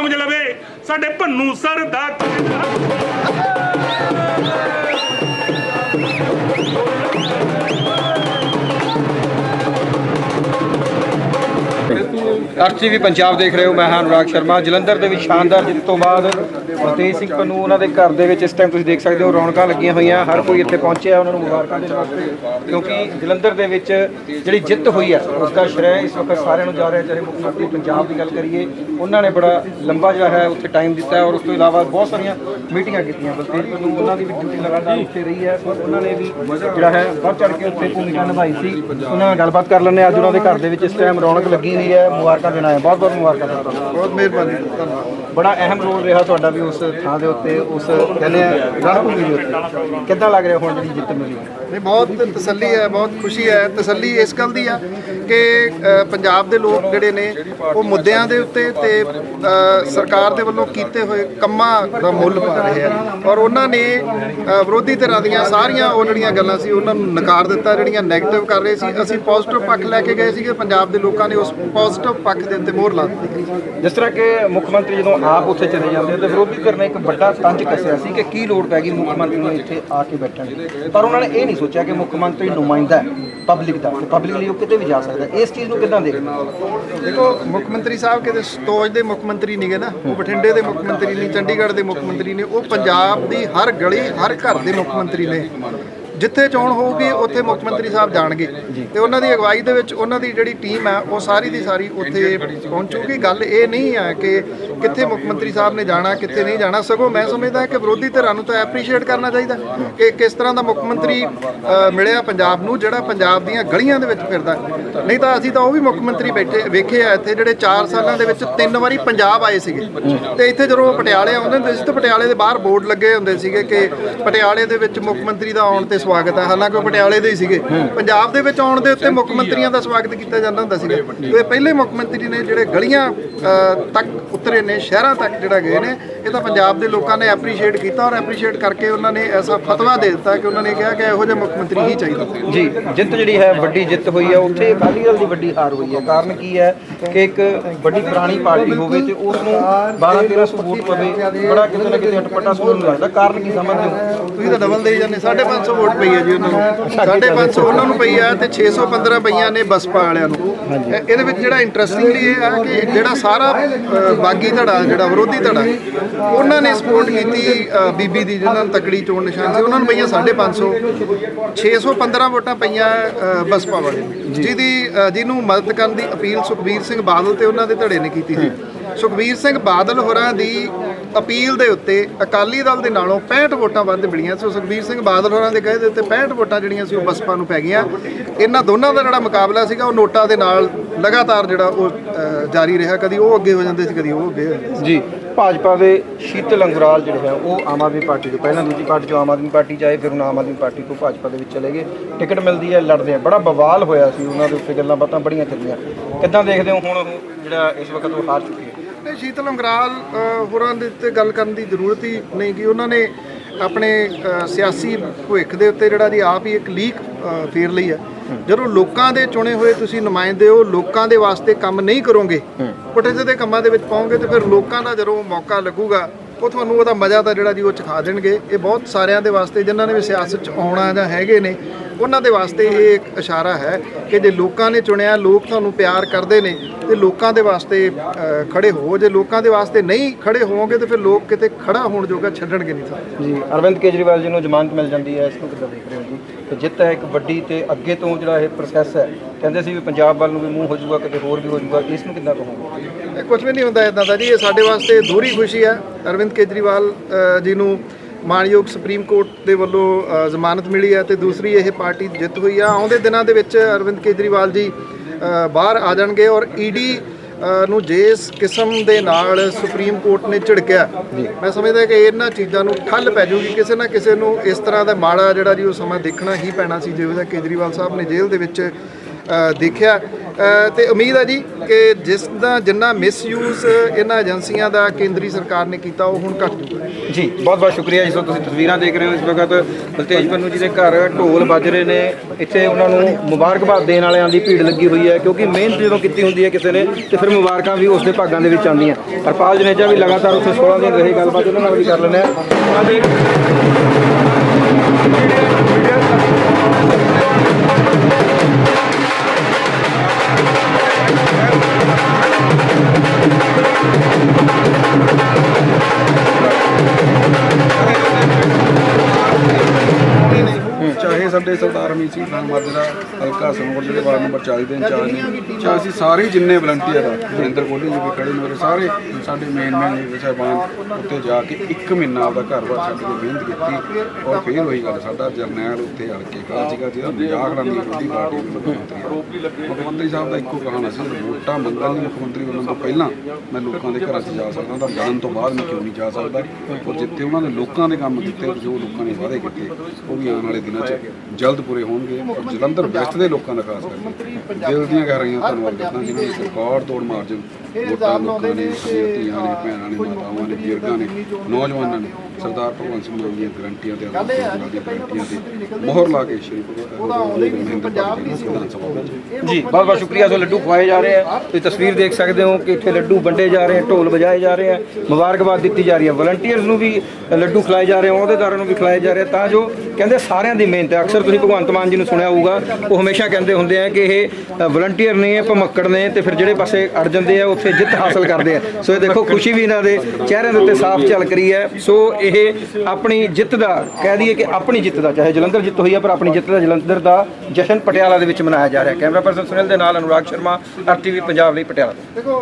ਸਮਝ ਲਵੇ ਸਾਡੇ ਭੰਨੂ ਸਰ ਦਾ ਕਾਇਦਾ ਵੀ ਪੰਜਾਬ ਦੇਖ ਰਹੇ ਹੋ, ਮੈਂ ਹਾਂ ਅਨੁਰਾਗ ਸ਼ਰਮਾ। ਜਲੰਧਰ ਦੇ ਵਿੱਚ ਸ਼ਾਨਦਾਰ ਜਿੱਤ ਤੋਂ ਬਾਅਦ ਮਤੇਜ ਸਿੰਘ ਪੰਨੂ ਉਹਨਾਂ ਦੇ ਘਰ ਦੇ ਵਿੱਚ ਇਸ ਟਾਈਮ ਤੁਸੀਂ ਦੇਖ ਸਕਦੇ ਹੋ, ਰੌਣਕਾਂ ਲੱਗੀਆਂ ਹੋਈਆਂ, ਹਰ ਕੋਈ ਇੱਥੇ ਪਹੁੰਚਿਆ ਉਹਨਾਂ ਨੂੰ ਮੁਬਾਰਕਾਂ ਦੇਣ ਵਾਸਤੇ। ਕਿਉਂਕਿ ਜਲੰਧਰ ਦੇ ਵਿੱਚ ਜਿਹੜੀ ਜਿੱਤ ਹੋਈ ਹੈ ਉਸ ਦਾ ਸ਼੍ਰੈ ਇਸ ਵਕਤ ਸਾਰਿਆਂ ਨੂੰ ਜਾ ਰਿਹਾ, ਚਾਹੇ ਮੁੱਖ ਮੰਤਰੀ ਪੰਜਾਬ ਦੀ ਗੱਲ ਕਰੀਏ, ਉਹਨਾਂ ਨੇ ਬੜਾ ਲੰਬਾ ਜਿਹੜਾ ਹੈ ਉੱਥੇ ਟਾਈਮ ਦਿੱਤਾ ਔਰ ਉਸ ਤੋਂ ਇਲਾਵਾ ਬਹੁਤ ਸਾਰੀਆਂ ਮੀਟਿੰਗਾਂ ਕੀਤੀਆਂ। ਬਲਤੇਜ ਪੰਨੂ ਉਹਨਾਂ ਦੀ ਵੀ ਡਿਊਟੀ ਲਗਾਤਾਰ ਉੱਥੇ ਰਹੀ ਹੈ ਔਰ ਉਹਨਾਂ ਨੇ ਵੀ ਜਿਹੜਾ ਹੈ ਵੱਧ ਚੜ ਕੇ ਉੱਥੇ ਭੂਮਿਕਾ ਨਿਭਾਈ ਸੀ। ਉਹਨਾਂ ਨਾਲ ਗੱਲਬਾਤ ਕਰ ਲੈਂਦੇ ਹਾਂ। ਅੱਜ ਉਹਨਾਂ ਦੇ ਘਰ ਦੇ ਵਿੱਚ ਇਸ ਟਾਈਮ ਰੌਣਕ ਲੱਗੀ ਹੋਈ ਹੈ ਮੁਬਾਰਕਾਂ ਦੇਣਾ ਹੈ। ਬਹੁਤ ਬਹੁਤ ਮੁਬਾਰਕਾਂ ਤੁਹਾਨੂੰ ਬਹੁਤ ਮਿਹਰਬਾਨੀ ਧੰਨਵਾਦ। ਬੜਾ ਅਹਿਮ ਰੋਲ ਰਿਹਾ ਤੁਹਾਡਾ ਵੀ ਉਸ ਥਾਂ ਦੇ ਉੱਤੇ ਉਸ ਕਹਿੰਦੇ ਰਣਭੂਮੀ ਦੇ ਉੱਤੇ। ਕਿੱਦਾਂ ਲੱਗ ਰਿਹਾ ਹੁਣ ਜਿਹੜੀ ਜਿੱਤ ਮਿਲੀ? ਨਹੀਂ ਬਹੁਤ ਤਸੱਲੀ ਹੈ ਬਹੁਤ ਖੁਸ਼ੀ ਹੈ। ਤਸੱਲੀ ਇਸ ਗੱਲ ਦੀ ਆ ਕਿ ਪੰਜਾਬ ਦੇ ਲੋਕ ਜਿਹੜੇ ਨੇ ਉਹ ਮੁੱਦਿਆਂ ਦੇ ਉੱਤੇ ਤੇ ਸਰਕਾਰ ਦੇ ਵੱਲੋਂ ਕੀਤੇ ਹੋਏ ਕੰਮਾਂ ਦਾ ਮੁੱਲ ਪਾ ਰਹੇ ਆ। ਔਰ ਉਹਨਾਂ ਨੇ ਵਿਰੋਧੀ ਧਿਰਾਂ ਦੀਆਂ ਸਾਰੀਆਂ ਉਹ ਜਿਹੜੀਆਂ ਗੱਲਾਂ ਸੀ ਉਹਨਾਂ ਨੂੰ ਨਕਾਰ ਦਿੱਤਾ ਜਿਹੜੀਆਂ ਨੈਗੇਟਿਵ ਕਰ ਰਹੇ ਸੀ। ਅਸੀਂ ਪੋਜ਼ਿਟਿਵ ਪੱਖ ਲੈ ਕੇ ਗਏ ਸੀਗੇ ਪੰਜਾਬ ਦੇ ਲੋਕਾਂ ਨੇ ਉਸ ਪੋਜ਼ਿਟਿਵ ਪੱਖ ਦੇ ਉੱਤੇ ਮੋਹਰ ਲਾ ਦਿੱਤੀ ਜਿਸ ਤਰ੍ਹਾਂ ਕਿ ਮੁੱਖ ਮੰਤਰੀ ਜਦੋਂ ਆਪ ਉੱਥੇ ਚਲੇ ਜਾਂਦੇ ਤੇ ਵਿਰੋਧੀ ਧਿਰ ਨੇ ਇੱਕ ਵੱਡਾ ਤੰਜ ਕੱਸਿਆ ਸੀ ਕਿ ਕੀ ਲੋੜ ਪੈ ਗਈ ਮੁੱਖ ਮੰਤਰੀ ਨੂੰ ਇੱਥੇ ਆ ਕੇ ਬੈਠਣ ਦੀ। ਪਰ ਉਹਨਾਂ ਨੇ ਇਹ ਨਹੀਂ ਸੋਚਿਆ ਕਿ ਮੁੱਖ ਮੰਤਰੀ ਨੁਮਾਇੰਦਾ ਪਬਲਿਕ ਦਾ ਪਬਲਿਕ ਲਈ ਉਹ ਕਿਤੇ ਵੀ ਜਾ ਸਕਦਾ। ਇਸ ਚੀਜ਼ ਨੂੰ ਕਿੱਦਾਂ ਦੇਖਦੇ ਦੇਖੋ ਮੁੱਖ ਮੰਤਰੀ ਸਾਹਿਬ ਕਿਤੇ ਸਤੋਜ ਦੇ ਮੁੱਖ ਮੰਤਰੀ ਨਹੀਂਗੇ ਨਾ ਉਹ ਬਠਿੰਡੇ ਦੇ ਮੁੱਖ ਮੰਤਰੀ ਨਹੀਂ ਚੰਡੀਗੜ੍ਹ ਦੇ ਮੁੱਖ ਮੰਤਰੀ ਨੇ ਉਹ ਪੰਜਾਬ ਦੀ ਹਰ ਗਲੀ ਹਰ ਘਰ ਦੇ ਮੁੱਖ ਮੰਤਰੀ ਨੇ। ਜਿੱਥੇ ਚੋਣ ਹੋਊਗੀ ਉੱਥੇ ਮੁੱਖ ਮੰਤਰੀ ਸਾਹਿਬ ਜਾਣਗੇ। ਤੇ ਉਹਨਾਂ ਦੀ ਅਗਵਾਈ ਦੇ ਵਿੱਚ ਉਹਨਾਂ ਦੀ ਜਿਹੜੀ ਟੀਮ ਹੈ ਉਹ ਸਾਰੀ ਦੀ ਸਾਰੀ ਉੱਥੇ ਪਹੁੰਚੂਗੀ। ਗੱਲ ਇਹ ਨਹੀਂ ਹੈ ਕਿ ਕਿੱਥੇ ਮੁੱਖ ਮੰਤਰੀ ਸਾਹਿਬ ਨੇ ਜਾਣਾ ਕਿੱਥੇ ਨਹੀਂ ਜਾਣਾ। ਸਗੋਂ ਮੈਂ ਸਮਝਦਾ ਕਿ ਵਿਰੋਧੀ ਧਿਰਾਂ ਨੂੰ ਤਾਂ ਐਪਰੀਸ਼ੀਏਟ ਕਰਨਾ ਚਾਹੀਦਾ ਕਿ ਕਿਸ ਤਰ੍ਹਾਂ ਦਾ ਮੁੱਖ ਮੰਤਰੀ ਮਿਲਿਆ ਪੰਜਾਬ ਨੂੰ ਜਿਹੜਾ ਪੰਜਾਬ ਦੀਆਂ ਗਲੀਆਂ ਦੇ ਵਿੱਚ ਫਿਰਦਾ ਨਹੀਂ ਤਾਂ ਅਸੀਂ ਤਾਂ ਉਹ ਵੀ ਮੁੱਖ ਮੰਤਰੀ ਬੈਠੇ ਵੇਖੇ ਆ ਇੱਥੇ ਜਿਹੜੇ 4 ਸਾਲਾਂ ਦੇ ਵਿੱਚ ਤਿੰਨ ਵਾਰੀ ਪੰਜਾਬ ਆਏ ਸੀਗੇ। ਤੇ ਇੱਥੇ ਜਦੋਂ ਪਟਿਆਲੇ ਆਉਂਦੇ ਹੁੰਦੇ ਸੀ ਤਾਂ ਪਟਿਆਲੇ ਦੇ ਬਾਹਰ ਬੋਰਡ ਲੱਗੇ ਹੁੰਦੇ ਸੀਗੇ ਕਿ ਪਟਿਆਲੇ ਦੇ ਵਿੱਚ ਮੁੱਖ ਮੰਤਰੀ ਦਾ ਆਉਣ ਤੇ ਸਵਾਗਤ ਹੈ ਹਾਲਾਂਕਿ ਉਹ ਪਟਿਆਲੇ ਦੇ ਹੀ ਸੀਗੇ। ਪੰਜਾਬ ਦੇ ਵਿੱਚ ਆਉਣ ਦੇ ਉੱਤੇ ਮੁੱਖ ਮੰਤਰੀਆਂ ਦਾ ਸਵਾਗਤ ਕੀਤਾ ਜਾਂਦਾ ਹੁੰਦਾ ਸੀਗਾ। ਤੇ ਇਹ ਪਹਿਲੇ ਮੁੱਖ ਮੰਤਰੀ ਨੇ ਜਿਹੜੇ ਗਲੀਆਂ ਤੱਕ ਉਤਰੇ ਨੇ ਸ਼ਹਿਰਾਂ ਤੱਕ ਜਿਹੜਾ ਗਏ ਨੇ ਇਹ ਤਾਂ ਪੰਜਾਬ ਦੇ ਲੋਕਾਂ ਨੇ ਐਪਰੀਸ਼ੀਏਟ ਕੀਤਾ ਔਰ ਐਪਰੀਸ਼ੀਏਟ ਕਰਕੇ ਉਹਨਾਂ ਨੇ ਐਸਾ ਫਤਵਾ ਦੇ ਦਿੱਤਾ ਕਿ ਉਹਨਾਂ ਨੇ ਕਿਹਾ ਕਿ ਇਹੋ ਜਿਹਾ ਮੁੱਖ ਮੰਤਰੀ ਹੀ ਚਾਹੀਦਾ ਜੀ ਜਿੱਤ ਜਿਹੜੀ ਹੈ ਵੱਡੀ ਜਿੱਤ ਹੋਈ ਹੈ। ਉੱਥੇ ਅਕਾਲੀ ਦਲ ਦੀ ਵੱਡੀ ਹਾਰ ਹੋਈ ਹੈ। ਕਾਰਨ ਕੀ ਹੈ ਕਿ ਇੱਕ ਵੱਡੀ ਪੁਰਾਣੀ ਪਾਰਟੀ ਹੋਵੇ ਤੇ ਉਸ ਨੂੰ 12 1300 ਵੋਟ ਪਵੇ ਬੜਾ ਕਿਤੇ ਨਾ ਕਿਤੇ ਅਟਪਟਾ ਸੁਣਨ ਲੱਗਦਾ। ਕਾਰਨ ਕੀ ਸਮਝਦੇ ਹੋ? ਤੁਸੀਂ ਤਾਂ ਡਬਲ ਦੇਈ ਜਾਂਦੇ 550 ਵੋਟ ਪਈ ਹੈ ਜੀ ਉਹਨਾਂ ਨੂੰ। 550 ਉਹਨਾਂ ਨੂੰ ਪਈ ਹੈ ਤੇ 615 ਪਈਆਂ ਨੇ ਬਸਪਾ ਵਾਲਿਆਂ ਨੂੰ। ਇਹ- ਇਹਦੇ ਵਿੱਚ ਜਿਹੜਾ ਇੰਟਰਸਟਿੰਗਲੀ ਇਹ ਹੈ ਕਿ ਜਿਹੜਾ ਸਾਰਾ ਬਾਗੀ ਧੜਾ ਜਿਹੜਾ ਵਿਰੋਧੀ ਧੜਾ ਉਹਨਾਂ ਨੇ ਸਪੋਰਟ ਕੀਤੀ ਬੀਬੀ ਦੀ ਜਿਹਨਾਂ ਨੂੰ ਤਕੜੀ ਚੋਣ ਨਿਸ਼ਾਨ ਸੀ ਉਹਨਾਂ ਨੂੰ ਪਈਆਂ 550 615 ਵੋਟਾਂ ਪਈਆਂ ਬਸਪਾ ਵਾਲੇ ਨੂੰ। ਜਿਹਦੀ ਜਿਹਨੂੰ ਮਦਦ ਕਰਨ ਦੀ ਅਪੀਲ ਸੁਖਬੀਰ ਸਿੰਘ ਬਾਦਲ ਤੇ ਉਹਨਾਂ ਦੇ ਧੜੇ ਨੇ ਕੀਤੀ ਸੀ। ਸੁਖਬੀਰ ਸਿੰਘ ਬਾਦਲ ਹੋਰਾਂ ਦੀ ਅਪੀਲ ਦੇ ਉੱਤੇ ਅਕਾਲੀ ਦਲ ਦੇ ਨਾਲੋਂ 65 ਵੋਟਾਂ ਵੱਧ ਮਿਲੀਆਂ ਸੋ। ਸੁਖਬੀਰ ਸਿੰਘ ਬਾਦਲ ਹੋਰਾਂ ਦੇ ਕਹੇ ਦੇ ਉੱਤੇ 65 ਵੋਟਾਂ ਜਿਹੜੀਆਂ ਸੀ ਉਹ ਬਸਪਾ ਨੂੰ ਪੈ ਗਈਆਂ। ਇਹਨਾਂ ਦੋਨਾਂ ਦਾ ਜਿਹੜਾ ਮੁਕਾਬਲਾ ਸੀਗਾ ਉਹ ਨੋਟਾ ਦੇ ਨਾਲ ਲਗਾਤਾਰ ਜਿਹੜਾ ਉਹ ਅ, ਜਾਰੀ ਰਿਹਾ। ਕਦੀ ਉਹ ਅੱਗੇ ਹੋ ਜਾਂਦੇ ਸੀ ਕਦੀ ਉਹ ਅੱਗੇ ਹੋ ਜਾਂਦੇ ਸੀ। ਜੀ। ਭਾਜਪਾ ਦੇ ਸ਼ੀਤਲ ਅੰਗਰਾਲ ਜਿਹੜੇ ਹੈ ਉਹ ਆਮ ਆਦਮੀ ਪਾਰਟੀ ਤੋਂ ਪਹਿਲਾਂ ਦੂਜੀ ਪਾਰਟੀ ਤੋਂ ਆਮ ਆਦਮੀ ਪਾਰਟੀ ਚ ਆਏ ਫਿਰ ਹੁਣ ਆਮ ਆਦਮੀ ਪਾਰਟੀ ਤੋਂ ਭਾਜਪਾ ਦੇ ਵਿੱਚ ਚਲੇ ਗਏ। ਟਿਕਟ ਮਿਲਦੀ ਹੈ ਲੜਦੇ ਆ। ਬੜਾ ਬਵਾਲ ਹੋਇਆ ਸੀ ਉਹਨਾਂ ਦੇ ਉੱਤੇ ਗੱਲਾਂ ਬਾਤਾਂ ਬੜੀਆਂ ਚੱਲੀਆਂ। ਕਿੱਦਾਂ ਦੇਖਦੇ ਹੋ ਹੁਣ ਉਹ ਜਿਹੜਾ ਇਸ ਵਕਤ ਉਹ ਹਾਰ ਚੁੱਕੀ ਹੈ? ਨਹੀਂ ਸ਼ੀਤਲ ਅੰਗਰਾਲ ਅ, ਹੋਰਾਂ ਦੇ ਉੱਤੇ ਗੱਲ ਕਰਨ ਦੀ ਜ਼ਰੂਰਤ ਹੀ ਨਹੀਂ ਕਿ ਉਹਨਾਂ ਨੇ ਆਪਣੇ ਅ, ਸਿਆਸੀ ਭਵਿੱਖ ਦੇ ਉੱਤੇ ਜਿਹੜਾ ਜੀ ਆਪ ਹੀ ਇੱਕ ਲੀਕ ਫੇਰ ਲਈ ਹੈ। ਜਦੋਂ ਲੋਕਾਂ ਦੇ ਚੁਣੇ ਹੋਏ ਤੁਸੀਂ ਨੁਮਾਇੰਦੇ ਹੋ, ਲੋਕਾਂ ਦੇ ਵਾਸਤੇ ਕੰਮ ਨਹੀਂ ਕਰੋਗੇ ਪੁੱਠੇ ਦੇ ਕੰਮਾਂ ਦੇ ਵਿੱਚ ਪਾਉਂਗੇ ਤੇ ਫਿਰ ਲੋਕਾਂ ਦਾ ਜਦੋਂ ਮੌਕਾ ਲੱਗੂਗਾ, ਉਹ ਤੁਹਾਨੂੰ ਉਹਦਾ ਮਜ਼ਾ ਤਾਂ ਜਿਹੜਾ ਜੀ ਉਹ ਚਖਾ ਦੇਣਗੇ। ਇਹ ਬਹੁਤ ਸਾਰਿਆਂ ਦੇ ਵਾਸਤੇ, ਜਿਨ੍ਹਾਂ ਨੇ ਵੀ ਸਿਆਸਤ 'ਚ ਆਉਣਾ ਜਾਂ ਹੈਗੇ ਨੇ, ਉਹਨਾਂ ਦੇ ਵਾਸਤੇ ਇਹ ਇੱਕ ਇਸ਼ਾਰਾ ਹੈ ਕਿ ਜੇ ਲੋਕਾਂ ਨੇ ਚੁਣਿਆ, ਲੋਕ ਤੁਹਾਨੂੰ ਪਿਆਰ ਕਰਦੇ ਨੇ, ਤੇ ਲੋਕਾਂ ਦੇ ਵਾਸਤੇ ਖੜੇ ਹੋ। ਜੇ ਲੋਕਾਂ ਦੇ ਵਾਸਤੇ ਨਹੀਂ ਖੜੇ ਹੋਵੋਗੇ, ਤੇ ਫਿਰ ਲੋਕ ਕਿਤੇ ਖੜਾ ਹੋਣ ਜੋਗਾ ਛੱਡਣਗੇ ਨਹੀਂ ਤੁਹਾਨੂੰ ਜੀ, ਅਰਵਿੰਦ ਕੇਜਰੀਵਾਲ ਜੀ ਨੂੰ ਜ਼ਮਾਨਤ ਮਿਲ ਜਾਂਦੀ ਹੈ, ਇਸ ਨੂੰ ਕਿੱਦਾਂ ਦੇਖ ਰਹੇ ਹੋ ਜੀ? ਜਿੱਤ ਹੈ ਇੱਕ ਵੱਡੀ ਤੇ ਅੱਗੇ ਤੋਂ ਜਿਹੜਾ ਇਹ ਪ੍ਰੋਸੈਸ ਹੈ, ਕਹਿੰਦੇ ਸੀ ਵੀ ਪੰਜਾਬ ਵੱਲ ਨੂੰ ਵੀ ਮੂੰਹ ਹੋ ਜਾਊਗਾ, ਕਿਤੇ ਹੋਰ ਵੀ ਹੋ ਜਾਊਗਾ, ਇਸ ਨੂੰ ਕਿੰਨਾ ਕਹੋਗੇ? ਇਹ ਕੁਝ ਵੀ ਨਹੀਂ ਹੁੰਦਾ ਇਦਾਂ ਦਾ ਜੀ, ਇਹ ਸਾਡੇ ਵਾਸਤੇ ਦੂਰੀ ਖੁਸ਼ੀ ਹੈ। ਅਰਵਿੰਦ ਕੇਜਰੀਵਾਲ ਜੀ ਨੂੰ ਮਾਨਯੋਗ ਸੁਪਰੀਮ ਕੋਰਟ ਦੇ ਵੱਲੋਂ ਜ਼ਮਾਨਤ ਮਿਲੀ ਹੈ ਤੇ ਦੂਸਰੀ ਇਹ ਪਾਰਟੀ ਜਿੱਤ ਹੋਈ ਆ। ਆਉਂਦੇ ਦਿਨਾਂ ਦੇ ਵਿੱਚ ਅਰਵਿੰਦ ਕੇਜਰੀਵਾਲ ਜੀ ਬਾਹਰ ਆ ਜਾਣਗੇ ਔਰ ਈਡੀ ਨੂੰ ਜਿਸ ਕਿਸਮ ਦੇ ਨਾਲ ਸੁਪਰੀਮ ਕੋਰਟ ਨੇ ਝਿੜਕਿਆ। ਮੈਂ ਸਮਝਦਾ ਕਿ ਇਹਨਾਂ ਚੀਜ਼ਾਂ ਨੂੰ ਠੱਲ ਪੈ ਜਾਊਗੀ ਕਿਸੇ ਨਾ ਕਿਸੇ ਨੂੰ ਇਸ ਤਰ੍ਹਾਂ ਦਾ ਮਾੜਾ ਜਿਹੜਾ ਜੀ ਉਹ ਸਮਾਂ ਦੇਖਣਾ ਹੀ ਪੈਣਾ ਸੀ। ਜਿਹੋ ਜਿਹਾ ਕੇਜਰੀਵਾਲ ਸਾਹਿਬ ਨੇ ਜੇਲ੍ਹ ਦੇ ਵਿੱਚ ਦੇਖਿਆ। ਅ, ਤੇ ਉਮੀਦ ਹੈ ਜੀ ਕਿ ਜਿਸ ਦਾ ਜਿੰਨਾ ਮਿਸਯੂਜ਼ ਇਹਨਾਂ ਏਜੰਸੀਆਂ ਦਾ ਕੇਂਦਰੀ ਸਰਕਾਰ ਨੇ ਕੀਤਾ ਉਹ ਹੁਣ ਘਟ ਜੂਗਾ ਜੀ ਬਹੁਤ ਬਹੁਤ ਸ਼ੁਕਰੀਆ ਜੀ ਸੋ ਤੁਸੀਂ ਤਸਵੀਰਾਂ ਦੇਖ ਰਹੇ ਹੋ। ਇਸ ਵਕਤ ਬਲਤੇਜ ਪੰਨੂ ਜੀ ਦੇ ਘਰ ਢੋਲ ਵੱਜ ਰਹੇ ਨੇ। ਇੱਥੇ ਉਹਨਾਂ ਨੂੰ ਮੁਬਾਰਕਬਾਦ ਦੇਣ ਵਾਲਿਆਂ ਦੀ ਭੀੜ ਲੱਗੀ ਹੋਈ ਹੈ ਕਿਉਂਕਿ ਮਿਹਨਤ ਜਦੋਂ ਕੀਤੀ ਹੁੰਦੀ ਹੈ ਕਿਸੇ ਨੇ ਤੇ ਫਿਰ ਮੁਬਾਰਕਾਂ ਵੀ ਉਸ ਦੇ ਭਾਗਾਂ ਦੇ ਵਿੱਚ ਆਉਂਦੀਆਂ। ਹਰਪਾਲ ਜਨੇਜਾ ਵੀ ਲਗਾਤਾਰ ਉੱਥੇ 16 ਦਿਨ ਰਹੇ ਗੱਲਬਾਤ ਉਹਨਾਂ ਨਾਲ ਵੀ ਕਰ ਲੈਂਦੇ ਹਾਂ ਉਹਨਾਂ ਸਾਡੇ ਸਿੰਘ ਖਾਨ ਮਾਜਰਾ ਹਲਕਾ ਸੰਗਰ ਜਿਹੜੇ ਵਾਰਡ ਨੰਬਰ 40 ਦੇ ਇੰਚਾਰਜ ਨੇ। ਚਾਹੇ ਅਸੀਂ ਸਾਰੇ ਜਿੰਨੇ ਵਲੰਟੀਅਰ ਆ ਜਿੰਦਰ ਕੋਹਲੀ ਜੀ ਵੀ ਖੜੇ ਨੇ, ਮੇਰੇ ਸਾਰੇ ਸਾਡੇ ਮੇਨ ਮੇਨ ਲੀਡਰ ਸਾਹਿਬਾਨ ਉੱਤੇ ਜਾ ਕੇ ਇੱਕ ਮਹੀਨਾ ਆਪਦਾ ਘਰ-ਬਾਰ ਛੱਡ ਕੇ ਮਿਹਨਤ ਕੀਤੀ ਔਰ ਫੇਰ ਹੋਈ ਗੱਲ, ਸਾਡਾ ਜਰਨੈਲ ਉੱਤੇ ਅੜ ਕੇ ਖੜਾ ਸੀਗਾ, ਜਿਹਦਾ ਮਜ਼ਾਕ ਉਡਾਉਣ ਦੀ ਪਾਰਟੀ ਦੇ ਮੁੱਖ ਮੰਤਰੀ ਮੁੱਖ ਮੰਤਰੀ ਸਾਹਿਬ ਦਾ ਇੱਕੋ ਕਹਾਣਾ ਸੀ, ਵੋਟਾਂ ਮੰਗਣ ਲਈ ਮੁੱਖ ਮੰਤਰੀ ਬਣਨ ਤੋਂ ਪਹਿਲਾਂ ਮੈਂ ਲੋਕਾਂ ਦੇ ਘਰਾਂ 'ਚ ਜਾ ਸਕਦਾ ਤਾਂ ਜਾਣ ਤੋਂ ਬਾਅਦ ਮੈਂ ਕਿਉਂ ਨਹੀਂ ਜਾ ਸਕਦਾ? ਔਰ ਜਿੱਥੇ ਉਹਨਾਂ ਨੇ ਲੋਕਾਂ ਦੇ ਕੰਮ ਕੀਤੇ, ਜੋ ਲੋਕਾਂ ਨੇ ਵਾਅਦੇ ਕੀਤੇ, ਉਹ ਵੀ ਆਉਣ ਵਾਲੇ ਦਿਨਾਂ 'ਚ ਜਲਦ ਪੂਰੇ ਹੋਣਗੇ। ਔਰ ਜਲੰਧਰ ਵੈਸਟ ਦੇ ਲੋਕਾਂ ਦਾ ਖਾਸ ਕਰਕੇ। ਦਿਲ ਦੀਆਂ ਗਹਿਰਾਈਆਂ ਧੰਨਵਾਦ ਕਰਦਾ ਜਿਨ੍ਹਾਂ ਨੇ ਰਿਕਾਰਡ ਤੋੜ ਮਾਰਜਨ ਵੋਟਾਂ ਲੋਕਾਂ ਨੇ ਆਪਣੀਆਂ ਧੀਆਂ ਨੇ ਭੈਣਾਂ ਨੇ ਮਾਤਾਵਾਂ ਨੇ ਬਜ਼ੁਰਗਾਂ ਨੇ ਨੌਜਵਾਨਾਂ ਨੇ ਸਰਦਾਰ ਭਗਵੰਤ ਸਿੰਘ ਮਾਨ ਦੀਆਂ ਗਰੰਟੀਆਂ ਤੇ ਆਦਰਸ਼ ਦੀਆਂ ਗਰੰਟੀਆਂ ਤੇ ਮੋਹਰ ਲਾ ਕੇ ਸ਼੍ਰੀ ਭਗਵੰਤ ਪੰਜਾਬ ਦੀ ਵਿਧਾਨ ਸਭਾ ਵਿੱਚ। ਜੀ ਬਹੁਤ ਬਹੁਤ ਸ਼ੁਕਰੀਆ ਸੋ ਲੱਡੂ ਖਵਾਏ ਜਾ ਰਹੇ ਆ। ਤੁਸੀਂ ਤਸਵੀਰ ਦੇਖ ਸਕਦੇ ਹੋ ਕਿ ਇੱਥੇ ਲੱਡੂ ਵੰਡੇ ਜਾ ਰਹੇ ਆ ਢੋਲ ਵਜਾਏ ਜਾ ਰਹੇ ਆ ਮੁਬਾਰਕਬਾਦ ਦਿੱਤੀ ਜਾ ਰਹੀ ਹੈ ਵਲੰਟੀਅਰਸ ਨੂੰ ਵੀ ਲੱਡੂ ਖਿਲਾਏ ਜਾ ਰਹੇ ਆ ਅਹੁਦੇਦਾਰਾਂ ਨੂੰ ਵੀ ਖਿਲਾਏ ਜਾ ਰਹੇ ਆ ਤਾਂ ਜੋ ਕਹਿੰਦੇ ਸਾਰਿਆਂ ਦੀ ਮਿਹਨਤ ਹੈ। ਅਕਸਰ ਤੁਸੀਂ ਭਗਵੰਤ ਮਾਨ ਜੀ ਨੂੰ ਸੁਣਿਆ ਹੋਊਗਾ ਉਹ ਹਮੇਸ਼ਾ ਕਹਿੰਦੇ ਹੁੰਦੇ ਆ ਕਿ ਇਹ ਵਲੰਟੀਅਰ ਨੇ ਇਹ ਭਮੱਕੜ ਨੇ ਤੇ ਫਿਰ ਜਿਹੜੇ ਪਾਸੇ ਅੜ ਜਾਂਦੇ ਆ ਉੱਥੇ ਜਿੱਤ ਹਾਸਲ ਕਰਦੇ ਆ। ਸੋ ਇਹ ਦੇਖੋ, ਖੁਸ਼ੀ ਵੀ ਇਹਨਾਂ ਦੇ ਚਿਹਰਿਆਂ ਦੇ ਉੱਤੇ ਸਾਫ਼ ਝਲਕ ਰਹੀ ਹੈ। ਸੋ ਇਹ ਆਪਣੀ ਜਿੱਤ ਦਾ, ਕਹਿ ਦਈਏ ਕਿ ਆਪਣੀ ਜਿੱਤ ਦਾ, ਚਾਹੇ ਜਲੰਧਰ ਜਿੱਤ ਹੋਈ ਹੈ ਪਰ ਆਪਣੀ ਜਿੱਤ ਦਾ ਜਲੰਧਰ ਦਾ ਜਸ਼ਨ ਪਟਿਆਲਾ ਦੇ ਵਿੱਚ ਮਨਾਇਆ ਜਾ ਰਿਹਾ ਕੈਮਰਾ ਪਰਸਨ ਸੁਨੀਲ ਦੇ ਨਾਲ ਅਨੁਰਾਗ ਸ਼ਰਮਾ, ਆਰਟੀਵੀ ਪੰਜਾਬ ਲਈ ਪਟਿਆਲਾ